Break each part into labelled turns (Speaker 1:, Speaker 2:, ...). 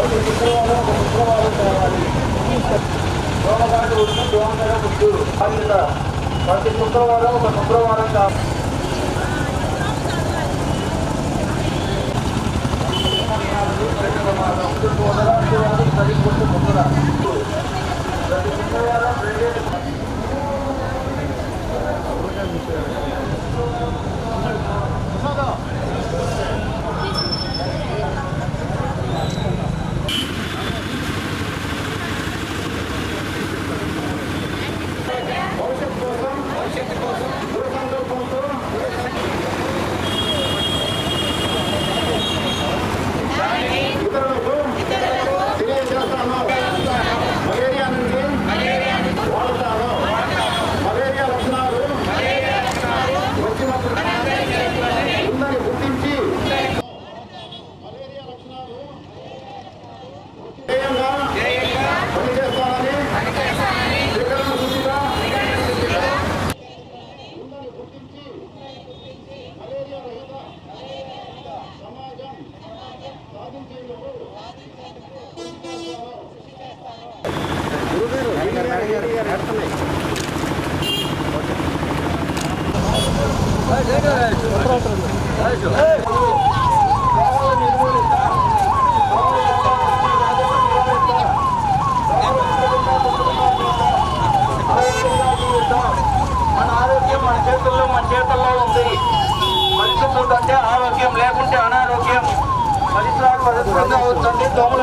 Speaker 1: ఒక శుక్రవారం ఒక శుక్రవారం
Speaker 2: తేవాలి దోమగాడు ఉడుకు దోమగాడు ముద్దు అది ప్రతి శుక్రవారం ఒక శుక్రవారం కావాలి
Speaker 1: మన ఆరోగ్యం మన చేతుల్లో మన చేతుల్లో ఉంది. పరిశుభ్రత అంటే ఆరోగ్యం. లేకుంటే అనారోగ్యం పరిసరాలు పరిశుభ్రంగా అవుతుంది దోమల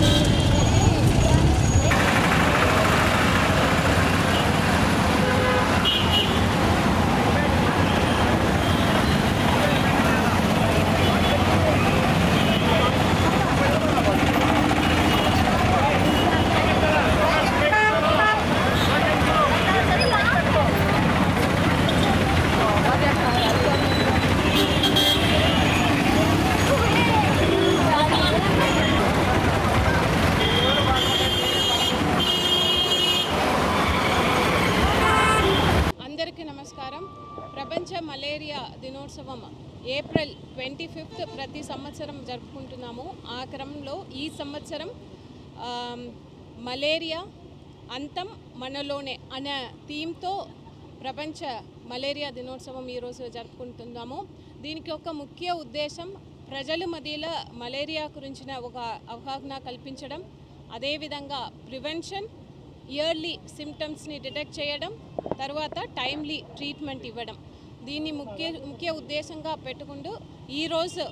Speaker 3: Thank you. మలేరియా దినోత్సవం ఏప్రిల్ ట్వంటీ ఫిఫ్త్ ప్రతి సంవత్సరం జరుపుకుంటున్నాము. ఆ క్రమంలో ఈ సంవత్సరం మలేరియా అంతం మనలోనే అనే థీమ్తో ప్రపంచ మలేరియా దినోత్సవం ఈరోజు జరుపుకుంటున్నాము. దీనికి ఒక ముఖ్య ఉద్దేశం ప్రజల మధ్యలో మలేరియా గురించిన ఒక అవగాహన కల్పించడం అదేవిధంగా ప్రివెన్షన్ ఇయర్లీ సిమ్టమ్స్ని డిటెక్ట్ చేయడం తర్వాత టైమ్లీ ట్రీట్మెంట్ ఇవ్వడం. దీన్ని ముఖ్య ముఖ్య ఉద్దేశంగా పెట్టుకుంటూ ఈరోజు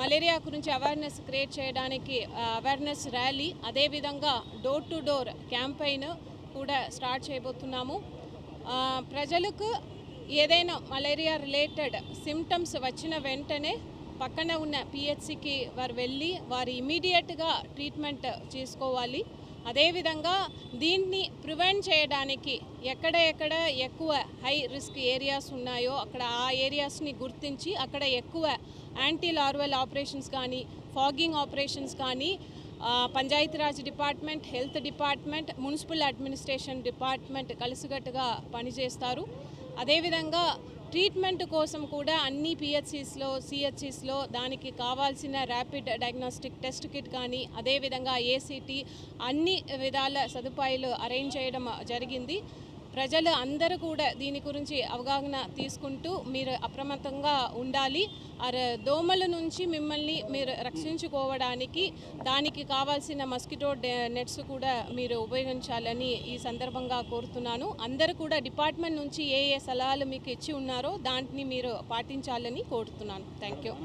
Speaker 3: మలేరియా గురించి అవేర్నెస్ క్రియేట్ చేయడానికి అవేర్నెస్ ర్యాలీ అదేవిధంగా డోర్ టు డోర్ క్యాంపెయిన్ కూడా స్టార్ట్ చేయబోతున్నాము. ప్రజలకు ఏదైనా మలేరియా రిలేటెడ్ సిమ్టమ్స్ వచ్చిన వెంటనే పక్కన ఉన్న పిహెచ్సికి వారు వెళ్ళి వారు ఇమీడియట్గా ట్రీట్మెంట్ చేసుకోవాలి. అదేవిధంగా దీన్ని ప్రివెంట్ చేయడానికి ఎక్కడ ఎక్కడ ఎక్కువ హై రిస్క్ ఏరియాస్ ఉన్నాయో అక్కడ ఆ ఏరియాస్ని గుర్తించి అక్కడ ఎక్కువ యాంటీ లార్వల్ ఆపరేషన్స్ కానీ ఫాగింగ్ ఆపరేషన్స్ కానీ Panchayati Raj department health department municipal administration department కలిసికట్టుగా పనిచేస్తారు. అదేవిధంగా ట్రీట్మెంట్ కోసం కూడా అన్ని పిహెచ్సిస్లో సిహెచ్సిస్లో దానికి కావాల్సిన ర్యాపిడ్ డయాగ్నోస్టిక్ టెస్ట్ కిట్ కానీ అదేవిధంగా ఏసీటీ అన్ని విధాల సదుపాయాలు అరేంజ్ చేయడం జరిగింది. ప్రజలు అందరూ కూడా దీని గురించి అవగాహన తీసుకుంటూ మీరు అప్రమత్తంగా ఉండాలి. అర దోమల నుంచి మిమ్మల్ని మీరు రక్షించుకోవడానికి దానికి కావాల్సిన మస్కిటో నెట్స్ కూడా మీరు ఉపయోగించాలని ఈ సందర్భంగా కోరుతున్నాను. అందరూ కూడా డిపార్ట్మెంట్ నుంచి ఏ ఏ సలహాలు మీకు ఇచ్చి ఉన్నారో దాంట్ని మీరు పాటించాలని కోరుతున్నాను. Thank you